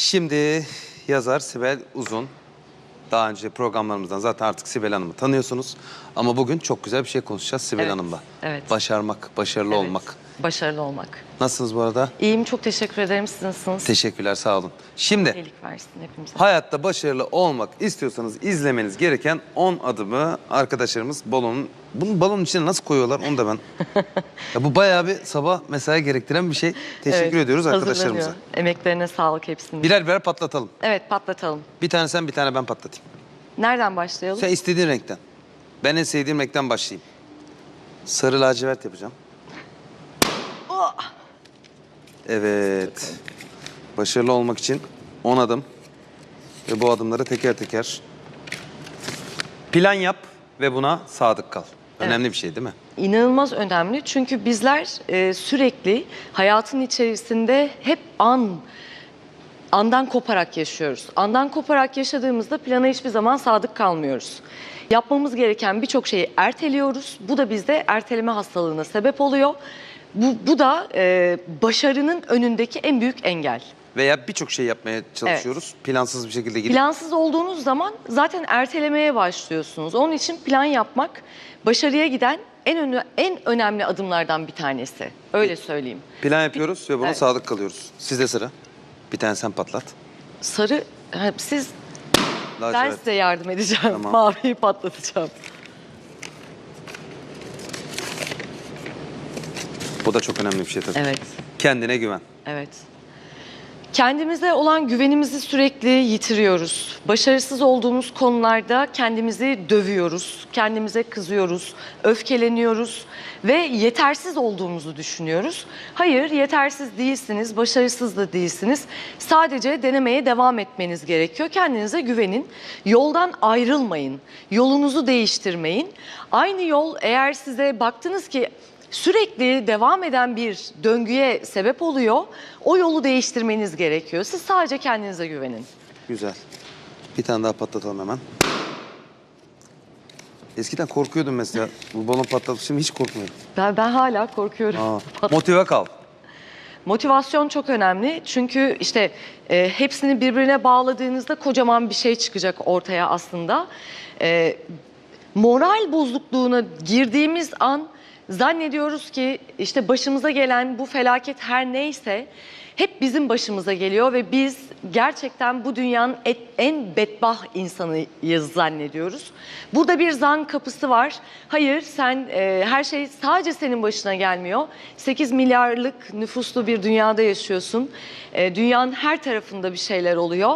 Şimdi yazar Sibel Uzun. Daha önce programlarımızdan zaten artık Sibel Hanım'ı tanıyorsunuz. Ama bugün çok güzel bir şey konuşacağız Sibel Evet, Hanım'la. evet. Başarmak, başarılı Evet, olmak. Başarılı olmak. Nasılsınız bu arada? İyiyim çok teşekkür ederim. Siz nasılsınız? Teşekkürler, sağ olun. Şimdi İyilik versin hepimize. hayatta başarılı olmak istiyorsanız izlemeniz gereken 10 adımı arkadaşlarımız balonun... Bunu balonun içine nasıl koyuyorlar onu da ben... ya bu bayağı bir sabah mesai gerektiren bir şey. Teşekkür Evet, ediyoruz hazırlanıyor. arkadaşlarımıza. Emeklerine sağlık hepsinin. Birer birer patlatalım. Evet patlatalım. Bir tane sen bir tane ben patlatayım. Nereden başlayalım? Sen istediğin renkten. Ben en sevdiğim renkten başlayayım. Sarı lacivert yapacağım. Evet. Başarılı olmak için 10 adım. Ve bu adımları teker teker plan yap ve buna sadık kal. Önemli bir şey değil mi? İnanılmaz önemli çünkü bizler e, sürekli hayatın içerisinde hep an andan koparak yaşıyoruz. Andan koparak yaşadığımızda plana hiçbir zaman sadık kalmıyoruz. Yapmamız gereken birçok şeyi erteliyoruz. Bu da bizde erteleme hastalığına sebep oluyor. Bu, bu da e, başarının önündeki en büyük engel. Veya birçok şey yapmaya çalışıyoruz. Plansız bir şekilde gidip Plansız olduğunuz zaman zaten ertelemeye başlıyorsunuz. Onun için plan yapmak başarıya giden en önü, en önemli adımlardan bir tanesi. Öyle söyleyeyim. plan yapıyoruz ve buna Evet. sadık kalıyoruz. Sizde sıra. Bir tane sen patlat. Sarı ha, siz ben Lacivert. size yardım edeceğim. Tamam. Maviyi patlatacağım. Bu da çok önemli bir şey tabii. Evet. Kendine güven. Evet. Kendimize olan güvenimizi sürekli yitiriyoruz. Başarısız olduğumuz konularda kendimizi dövüyoruz, kendimize kızıyoruz, öfkeleniyoruz ve yetersiz olduğumuzu düşünüyoruz. Hayır, yetersiz değilsiniz, başarısız da değilsiniz. Sadece denemeye devam etmeniz gerekiyor. Kendinize güvenin. Yoldan ayrılmayın. Yolunuzu değiştirmeyin. Aynı yol eğer size baktınız ki sürekli devam eden bir döngüye sebep oluyor. O yolu değiştirmeniz gerekiyor. Siz sadece kendinize güvenin. Güzel. Bir tane daha patlatalım hemen. Eskiden korkuyordum mesela. Bu balon patlatıp şimdi hiç korkmuyorum. Ben, ben hala korkuyorum. Aa, motive kal. Motivasyon çok önemli çünkü işte e, hepsini birbirine bağladığınızda kocaman bir şey çıkacak ortaya aslında. E, moral bozukluğuna girdiğimiz an zannediyoruz ki işte başımıza gelen bu felaket her neyse hep bizim başımıza geliyor ve biz gerçekten bu dünyanın et- en bedbah insanıyız zannediyoruz. Burada bir zan kapısı var. Hayır sen e, her şey sadece senin başına gelmiyor. 8 milyarlık nüfuslu bir dünyada yaşıyorsun. E, dünyanın her tarafında bir şeyler oluyor.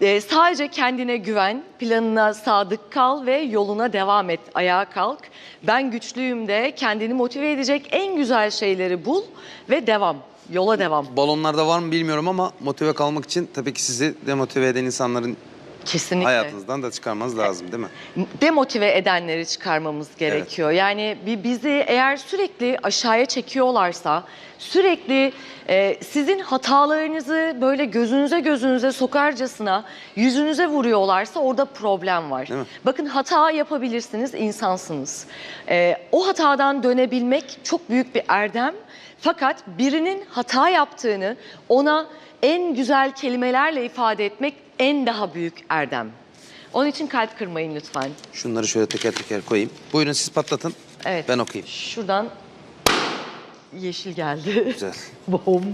E, sadece kendine güven, planına sadık kal ve yoluna devam et, ayağa kalk. Ben güçlüyüm de kendini motive edecek en güzel şeyleri bul ve devam, yola devam. Balonlarda var mı bilmiyorum ama motive kalmak için tabii ki sizi demotive eden insanların Kesinlikle. hayatınızdan da çıkarmanız lazım değil mi? demotive edenleri çıkarmamız gerekiyor. Yani bi- bizi eğer sürekli aşağıya çekiyorlarsa, sürekli e, sizin hatalarınızı böyle gözünüze gözünüze sokarcasına yüzünüze vuruyorlarsa orada problem var. Değil mi? Bakın hata yapabilirsiniz, insansınız. E, o hatadan dönebilmek çok büyük bir erdem. Fakat birinin hata yaptığını ona en güzel kelimelerle ifade etmek en daha büyük erdem. Onun için kalp kırmayın lütfen. Şunları şöyle teker teker koyayım. Buyurun siz patlatın. Evet. Ben okuyayım. Şuradan yeşil geldi. Güzel. Bom.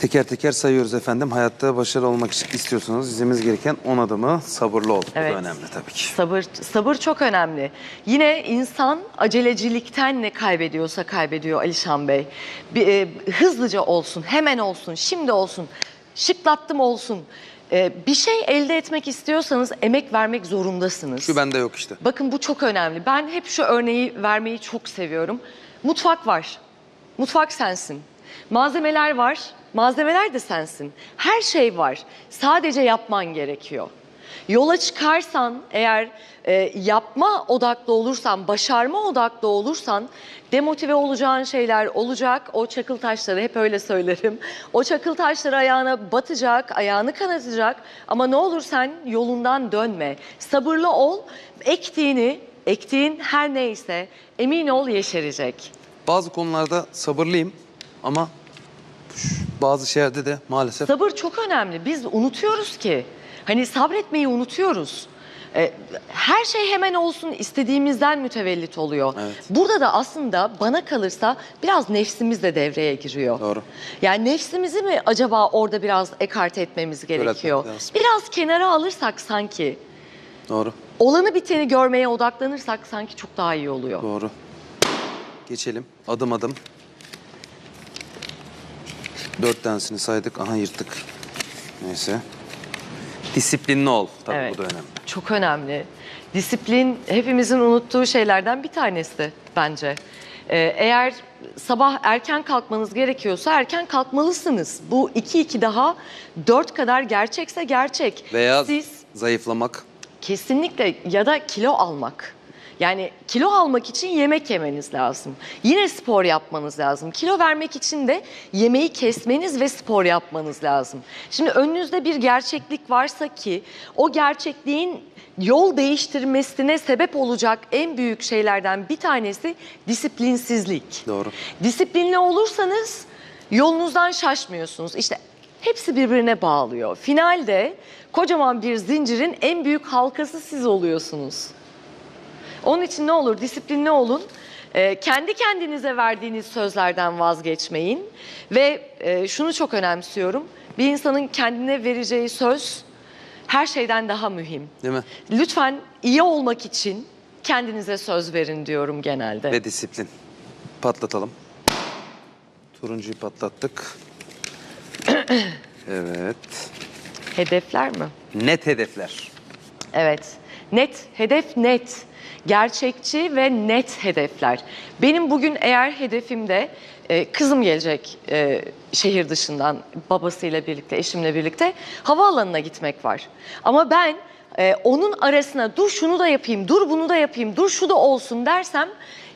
Teker teker sayıyoruz efendim. Hayatta başarılı olmak için istiyorsanız izlememiz gereken 10 adımı sabırlı ol. Bu Evet. da önemli tabii ki. Sabır, sabır çok önemli. Yine insan acelecilikten ne kaybediyorsa kaybediyor Alişan Bey. Bir, e, hızlıca olsun, hemen olsun, şimdi olsun, şıklattım olsun. E, bir şey elde etmek istiyorsanız emek vermek zorundasınız. Şu bende yok işte. Bakın bu çok önemli. Ben hep şu örneği vermeyi çok seviyorum. Mutfak var. Mutfak sensin. Malzemeler var. Malzemeler de sensin. Her şey var. Sadece yapman gerekiyor. Yola çıkarsan eğer e, yapma odaklı olursan, başarma odaklı olursan demotive olacağın şeyler olacak. O çakıl taşları hep öyle söylerim. O çakıl taşları ayağına batacak, ayağını kanatacak ama ne olur sen yolundan dönme. Sabırlı ol. Ektiğini, ektiğin her neyse emin ol yeşerecek. Bazı konularda sabırlıyım ama bazı şeylerde de maalesef Sabır çok önemli. Biz unutuyoruz ki. Hani sabretmeyi unutuyoruz. Ee, Her şey hemen olsun istediğimizden mütevellit oluyor. Evet. Burada da aslında bana kalırsa biraz nefsimiz de devreye giriyor. Doğru. Yani nefsimizi mi acaba orada biraz ekarte etmemiz gerekiyor? Biraz kenara alırsak sanki, doğru. olanı biteni görmeye odaklanırsak sanki çok daha iyi oluyor. Doğru. Geçelim. Adım adım. Dört tanesini saydık. Aha yırttık. Neyse. Disiplinli ol. Tabii Evet. bu da önemli. Çok önemli. Disiplin hepimizin unuttuğu şeylerden bir tanesi bence. Ee, eğer sabah erken kalkmanız gerekiyorsa erken kalkmalısınız. Bu 2-2 daha 4 kadar gerçekse gerçek. Veya Siz zayıflamak. Kesinlikle ya da kilo almak. Yani kilo almak için yemek yemeniz lazım. Yine spor yapmanız lazım. Kilo vermek için de yemeği kesmeniz ve spor yapmanız lazım. Şimdi önünüzde bir gerçeklik varsa ki o gerçekliğin yol değiştirmesine sebep olacak en büyük şeylerden bir tanesi disiplinsizlik. Doğru. Disiplinli olursanız yolunuzdan şaşmıyorsunuz. İşte hepsi birbirine bağlıyor. Finalde kocaman bir zincirin en büyük halkası siz oluyorsunuz. Onun için ne olur disiplinli olun. Ee, kendi kendinize verdiğiniz sözlerden vazgeçmeyin. Ve e, şunu çok önemsiyorum. Bir insanın kendine vereceği söz her şeyden daha mühim. Değil mi? Lütfen iyi olmak için kendinize söz verin diyorum genelde. Ve disiplin. Patlatalım. Turuncuyu patlattık. evet. Hedefler mi? Net hedefler. Evet. Net, hedef net. Gerçekçi ve net hedefler. Benim bugün eğer hedefimde e, kızım gelecek e, şehir dışından babasıyla birlikte, eşimle birlikte havaalanına gitmek var. Ama ben e, onun arasına dur şunu da yapayım, dur bunu da yapayım, dur şu da olsun dersem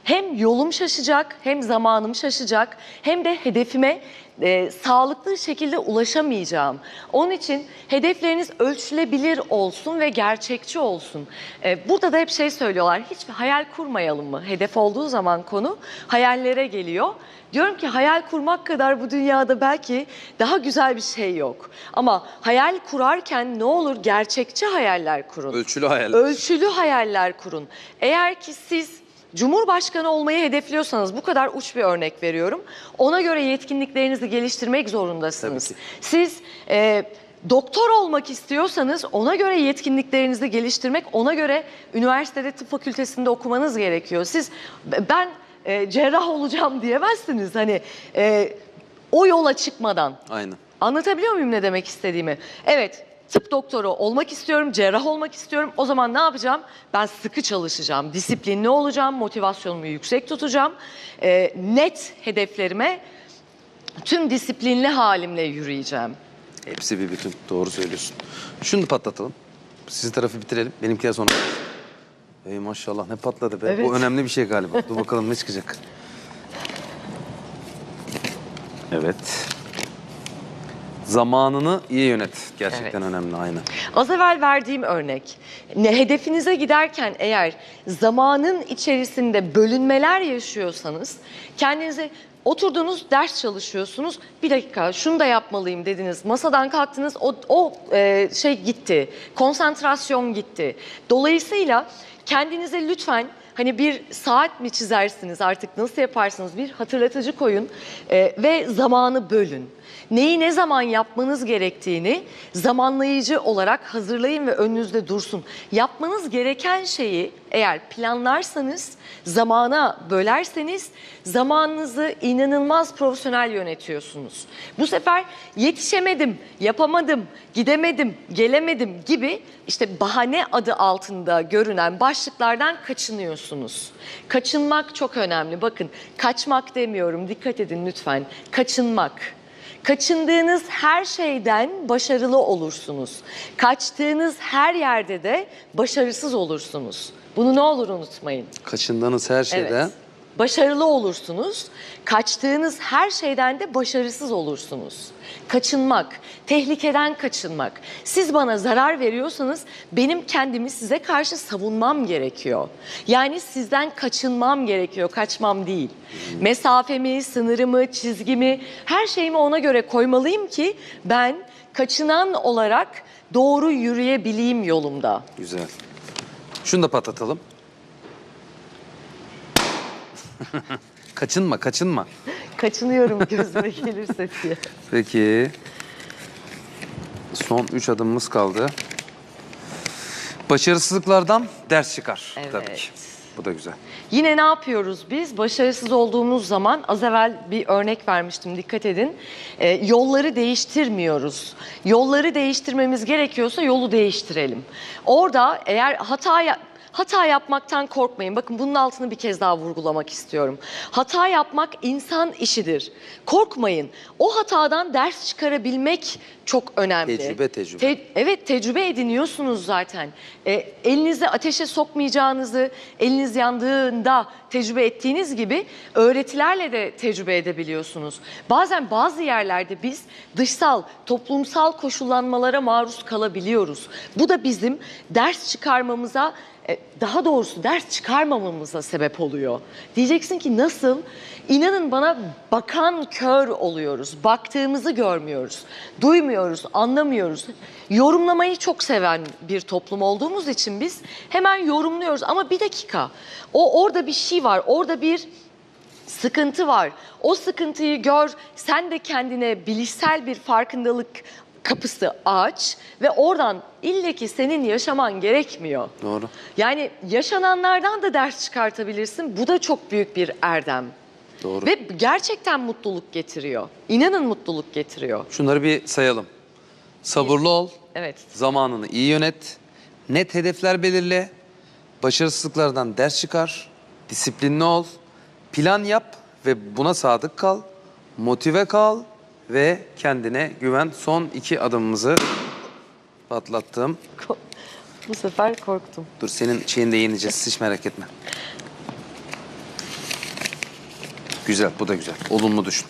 hem yolum şaşacak, hem zamanım şaşacak, hem de hedefime e, sağlıklı şekilde ulaşamayacağım. Onun için hedefleriniz ölçülebilir olsun ve gerçekçi olsun. E, burada da hep şey söylüyorlar, hiç hayal kurmayalım mı? Hedef olduğu zaman konu hayallere geliyor. Diyorum ki hayal kurmak kadar bu dünyada belki daha güzel bir şey yok. Ama hayal kurarken ne olur gerçekçi hayaller kurun. Ölçülü hayal. Ölçülü hayaller kurun. Eğer ki siz Cumhurbaşkanı olmayı hedefliyorsanız bu kadar uç bir örnek veriyorum. Ona göre yetkinliklerinizi geliştirmek zorundasınız. Siz e, doktor olmak istiyorsanız ona göre yetkinliklerinizi geliştirmek, ona göre üniversitede tıp fakültesinde okumanız gerekiyor. Siz ben e, cerrah olacağım diyemezsiniz. Hani e, o yola çıkmadan. Aynen. Anlatabiliyor muyum ne demek istediğimi? Evet, tıp doktoru olmak istiyorum, cerrah olmak istiyorum. O zaman ne yapacağım? Ben sıkı çalışacağım, disiplinli olacağım, motivasyonumu yüksek tutacağım. Ee, net hedeflerime tüm disiplinli halimle yürüyeceğim. Hepsi bir bütün. Doğru söylüyorsun. Şunu da patlatalım. Sizin tarafı bitirelim. Benimkiler sonra. Ey maşallah ne patladı be. Evet. Bu önemli bir şey galiba. Dur bakalım ne çıkacak. Evet. Zamanını iyi yönet. Gerçekten önemli aynen. Az evvel verdiğim örnek. Ne hedefinize giderken eğer zamanın içerisinde bölünmeler yaşıyorsanız kendinize oturdunuz ders çalışıyorsunuz. Bir dakika şunu da yapmalıyım dediniz. Masadan kalktınız o, o e, şey gitti. Konsantrasyon gitti. Dolayısıyla kendinize lütfen Hani bir saat mi çizersiniz artık nasıl yaparsınız bir hatırlatıcı koyun e, ve zamanı bölün. Neyi ne zaman yapmanız gerektiğini zamanlayıcı olarak hazırlayın ve önünüzde dursun. Yapmanız gereken şeyi eğer planlarsanız, zamana bölerseniz zamanınızı inanılmaz profesyonel yönetiyorsunuz. Bu sefer yetişemedim, yapamadım, gidemedim, gelemedim gibi işte bahane adı altında görünen başlıklardan kaçınıyorsunuz. Kaçınmak çok önemli. Bakın kaçmak demiyorum dikkat edin lütfen. Kaçınmak. Kaçındığınız her şeyden başarılı olursunuz. Kaçtığınız her yerde de başarısız olursunuz. Bunu ne olur unutmayın. Kaçındığınız her şeyde Evet. Başarılı olursunuz. Kaçtığınız her şeyden de başarısız olursunuz. Kaçınmak, tehlikeden kaçınmak. Siz bana zarar veriyorsanız benim kendimi size karşı savunmam gerekiyor. Yani sizden kaçınmam gerekiyor, kaçmam değil. Mesafemi, sınırımı, çizgimi, her şeyimi ona göre koymalıyım ki ben kaçınan olarak doğru yürüyebileyim yolumda. Güzel. Şunu da patlatalım. kaçınma, kaçınma. Kaçınıyorum gözüme gelirse diye. Peki. Son üç adımımız kaldı. Başarısızlıklardan ders çıkar. Evet. Tabii ki. Bu da güzel. Yine ne yapıyoruz biz? Başarısız olduğumuz zaman az evvel bir örnek vermiştim dikkat edin. Ee, yolları değiştirmiyoruz. Yolları değiştirmemiz gerekiyorsa yolu değiştirelim. Orada eğer hata Hata yapmaktan korkmayın. Bakın bunun altını bir kez daha vurgulamak istiyorum. Hata yapmak insan işidir. Korkmayın. O hatadan ders çıkarabilmek çok önemli. Tecrübe, tecrübe. Te- evet tecrübe ediniyorsunuz zaten. E, elinizi ateşe sokmayacağınızı eliniz yandığında tecrübe ettiğiniz gibi öğretilerle de tecrübe edebiliyorsunuz. Bazen bazı yerlerde biz dışsal, toplumsal koşullanmalara maruz kalabiliyoruz. Bu da bizim ders çıkarmamıza daha doğrusu ders çıkarmamamıza sebep oluyor. Diyeceksin ki nasıl? İnanın bana bakan kör oluyoruz. Baktığımızı görmüyoruz. Duymuyoruz, anlamıyoruz. Yorumlamayı çok seven bir toplum olduğumuz için biz hemen yorumluyoruz. Ama bir dakika. O orada bir şey var. Orada bir sıkıntı var. O sıkıntıyı gör. Sen de kendine bilişsel bir farkındalık kapısı aç ve oradan ille ki senin yaşaman gerekmiyor. Doğru. Yani yaşananlardan da ders çıkartabilirsin. Bu da çok büyük bir erdem. Doğru. Ve gerçekten mutluluk getiriyor. İnanın mutluluk getiriyor. Şunları bir sayalım. Sabırlı ol, Evet. zamanını iyi yönet, net hedefler belirle, başarısızlıklardan ders çıkar, disiplinli ol, plan yap ve buna sadık kal, motive kal ve kendine güven. Son iki adımımızı patlattım. Bu sefer korktum. Dur senin şeyini de yeneceğiz hiç merak etme. Güzel bu da güzel. Olumlu düşün.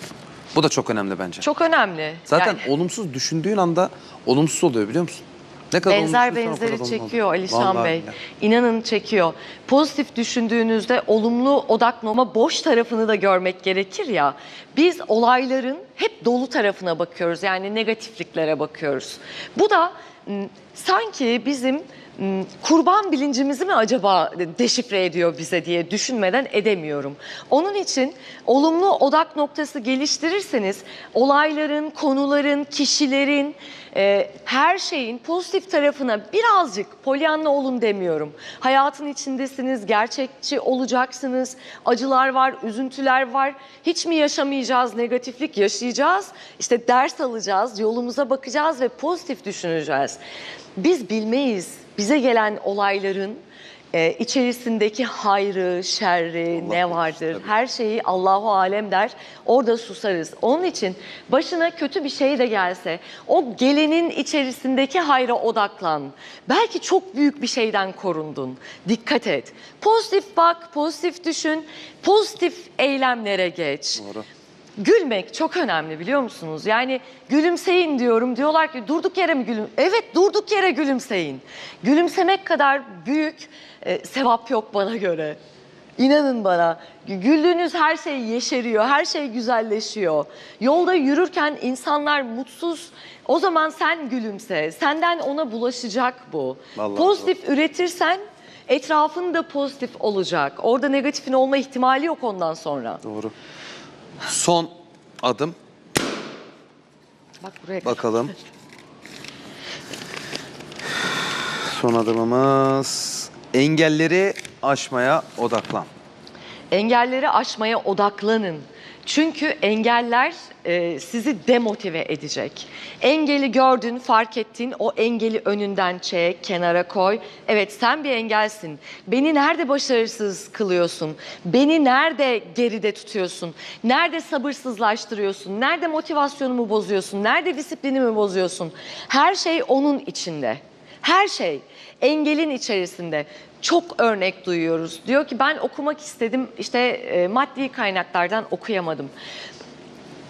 Bu da çok önemli bence. Çok önemli. Zaten Yani- olumsuz düşündüğün anda olumsuz oluyor biliyor musun? Ne kadar Benzer benzeri çekiyor. Alişan Vallahi Bey. billahi. İnanın çekiyor. Pozitif düşündüğünüzde olumlu odaklama boş tarafını da görmek gerekir ya. Biz olayların hep dolu tarafına bakıyoruz. Yani negatifliklere bakıyoruz. Bu da sanki bizim kurban bilincimizi mi acaba deşifre ediyor bize diye düşünmeden edemiyorum. Onun için olumlu odak noktası geliştirirseniz olayların, konuların, kişilerin, e, her şeyin pozitif tarafına birazcık polyanla olun demiyorum. Hayatın içindesiniz, gerçekçi olacaksınız. Acılar var, üzüntüler var. Hiç mi yaşamayacağız, negatiflik yaşayacağız? İşte ders alacağız, yolumuza bakacağız ve pozitif düşüneceğiz. Biz bilmeyiz bize gelen olayların e, içerisindeki hayrı, şerri, Allah ne vardır, tabii. her şeyi Allahu alem der. Orada susarız. Onun için başına kötü bir şey de gelse o gelenin içerisindeki hayra odaklan. Belki çok büyük bir şeyden korundun. Dikkat et. Pozitif bak, pozitif düşün, pozitif eylemlere geç. Doğru. Gülmek çok önemli biliyor musunuz? Yani gülümseyin diyorum. Diyorlar ki durduk yere mi gülüm? Evet durduk yere gülümseyin. Gülümsemek kadar büyük e, sevap yok bana göre. İnanın bana. Güldüğünüz her şey yeşeriyor, her şey güzelleşiyor. Yolda yürürken insanlar mutsuz. O zaman sen gülümse. Senden ona bulaşacak bu. Vallahi Pozitif üretirsen etrafın da pozitif olacak. Orada negatifin olma ihtimali yok ondan sonra. Doğru. Son adım. Bak buraya Bakalım. Son adımımız engelleri aşmaya odaklan. Engelleri aşmaya odaklanın. Çünkü engeller e, sizi demotive edecek. Engeli gördün, fark ettin, o engeli önünden çek, kenara koy. Evet sen bir engelsin. Beni nerede başarısız kılıyorsun? Beni nerede geride tutuyorsun? Nerede sabırsızlaştırıyorsun? Nerede motivasyonumu bozuyorsun? Nerede disiplinimi bozuyorsun? Her şey onun içinde. Her şey engelin içerisinde. Çok örnek duyuyoruz. Diyor ki ben okumak istedim işte e, maddi kaynaklardan okuyamadım.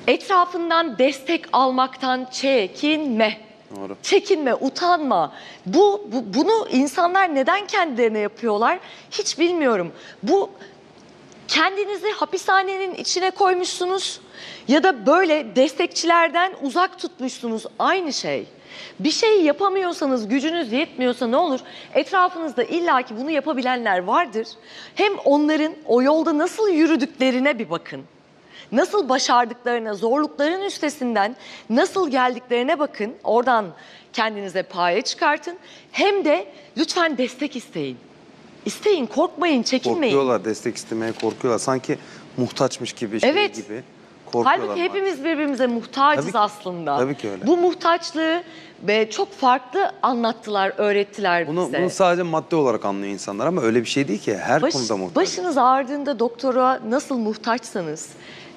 Etrafından destek almaktan çekinme. Doğru. Çekinme, utanma. Bu, bu bunu insanlar neden kendilerine yapıyorlar? Hiç bilmiyorum. Bu kendinizi hapishanenin içine koymuşsunuz ya da böyle destekçilerden uzak tutmuşsunuz. Aynı şey. Bir şey yapamıyorsanız, gücünüz yetmiyorsa ne olur? Etrafınızda illaki bunu yapabilenler vardır. Hem onların o yolda nasıl yürüdüklerine bir bakın. Nasıl başardıklarına, zorlukların üstesinden nasıl geldiklerine bakın. Oradan kendinize paye çıkartın. Hem de lütfen destek isteyin. İsteyin, korkmayın, çekinmeyin. Korkuyorlar, destek istemeye korkuyorlar. Sanki muhtaçmış gibi, şey Evet. gibi korkuyorlar. Halbuki hepimiz birbirimize muhtacız Tabii ki- aslında. tabii ki öyle. Bu muhtaçlığı ve çok farklı anlattılar, öğrettiler Bunu, bize. bunu sadece madde olarak anlıyor insanlar ama öyle bir şey değil ki. Her Baş- konuda muhtaç. Başınız ağrıdığında doktora nasıl muhtaçsanız,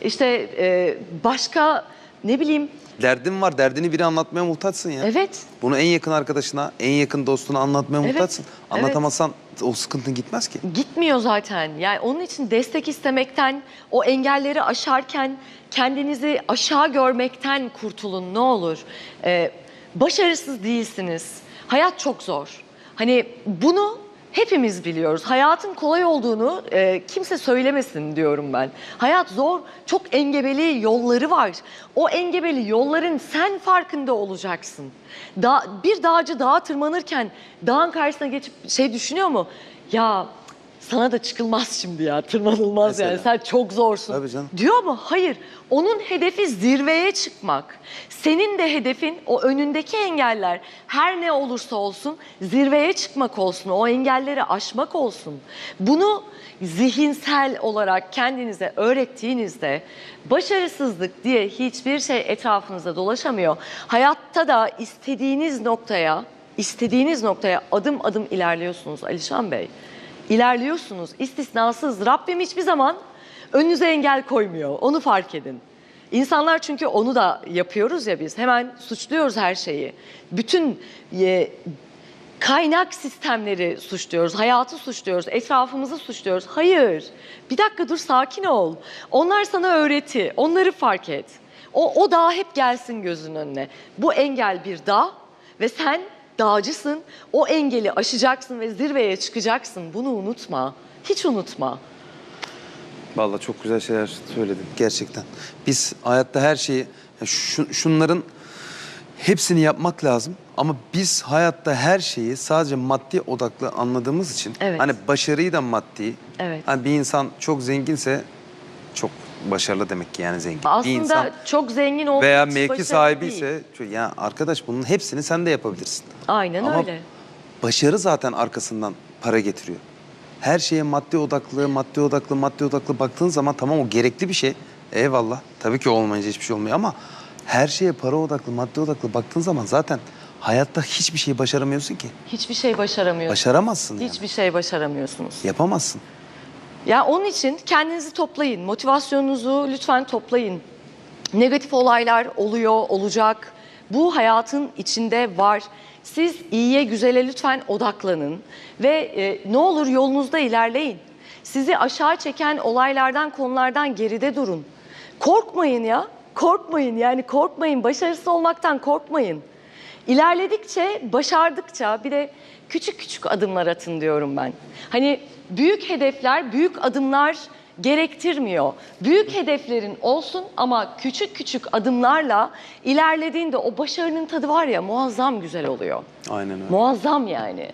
işte e, başka ne bileyim, Derdin var, derdini biri anlatmaya muhtaçsın ya. evet Bunu en yakın arkadaşına, en yakın dostuna anlatmaya Evet, muhtaçsın. evet. Anlatamazsan o sıkıntın gitmez ki. gitmiyor zaten. Yani onun için destek istemekten, o engelleri aşarken kendinizi aşağı görmekten kurtulun ne olur. Ee, başarısız değilsiniz. Hayat çok zor. Hani bunu hepimiz biliyoruz. Hayatın kolay olduğunu e, kimse söylemesin diyorum ben. Hayat zor, çok engebeli yolları var. O engebeli yolların sen farkında olacaksın. Da, bir dağcı dağa tırmanırken dağın karşısına geçip şey düşünüyor mu? Ya sana da çıkılmaz şimdi ya tırmanılmaz yani Mesela. sen çok zorsun. Tabii canım. Diyor mu? Hayır. Onun hedefi zirveye çıkmak. Senin de hedefin o önündeki engeller her ne olursa olsun zirveye çıkmak olsun. O engelleri aşmak olsun. Bunu zihinsel olarak kendinize öğrettiğinizde başarısızlık diye hiçbir şey etrafınızda dolaşamıyor. Hayatta da istediğiniz noktaya, istediğiniz noktaya adım adım ilerliyorsunuz Alişan Bey. İlerliyorsunuz istisnasız. Rabbim hiçbir zaman önünüze engel koymuyor. Onu fark edin. İnsanlar çünkü onu da yapıyoruz ya biz. Hemen suçluyoruz her şeyi. Bütün e, kaynak sistemleri suçluyoruz, hayatı suçluyoruz, etrafımızı suçluyoruz. Hayır. Bir dakika dur sakin ol. Onlar sana öğreti. Onları fark et. O, o dağ hep gelsin gözünün önüne. Bu engel bir dağ ve sen dağcısın. O engeli aşacaksın ve zirveye çıkacaksın. Bunu unutma. Hiç unutma. Vallahi çok güzel şeyler söyledin gerçekten. Biz hayatta her şeyi, şu- şunların hepsini yapmak lazım. Ama biz hayatta her şeyi sadece maddi odaklı anladığımız için Evet. hani başarıyı da maddi. Evet. Hani bir insan çok zenginse çok başarılı demek ki yani zengin. bir Aslında insan çok zengin olduğu veya için mevki başarılı sahibi değil. ise ya arkadaş bunun hepsini sen de yapabilirsin. Aynen Ama öyle. Başarı zaten arkasından para getiriyor. Her şeye maddi odaklı, maddi odaklı, maddi odaklı baktığın zaman tamam o gerekli bir şey. Eyvallah. Tabii ki olmayınca hiçbir şey olmuyor ama her şeye para odaklı, maddi odaklı baktığın zaman zaten hayatta hiçbir şey başaramıyorsun ki. Hiçbir şey başaramıyorsunuz. Başaramazsın yani. Hiçbir şey başaramıyorsunuz. Yapamazsın. Ya onun için kendinizi toplayın. Motivasyonunuzu lütfen toplayın. Negatif olaylar oluyor, olacak. Bu hayatın içinde var. Siz iyiye, güzele lütfen odaklanın ve e, ne olur yolunuzda ilerleyin. Sizi aşağı çeken olaylardan, konulardan geride durun. Korkmayın ya. Korkmayın yani korkmayın. Başarısız olmaktan korkmayın. İlerledikçe, başardıkça bir de küçük küçük adımlar atın diyorum ben. Hani büyük hedefler, büyük adımlar gerektirmiyor. Büyük hedeflerin olsun ama küçük küçük adımlarla ilerlediğinde o başarının tadı var ya muazzam güzel oluyor. Aynen öyle. Muazzam yani.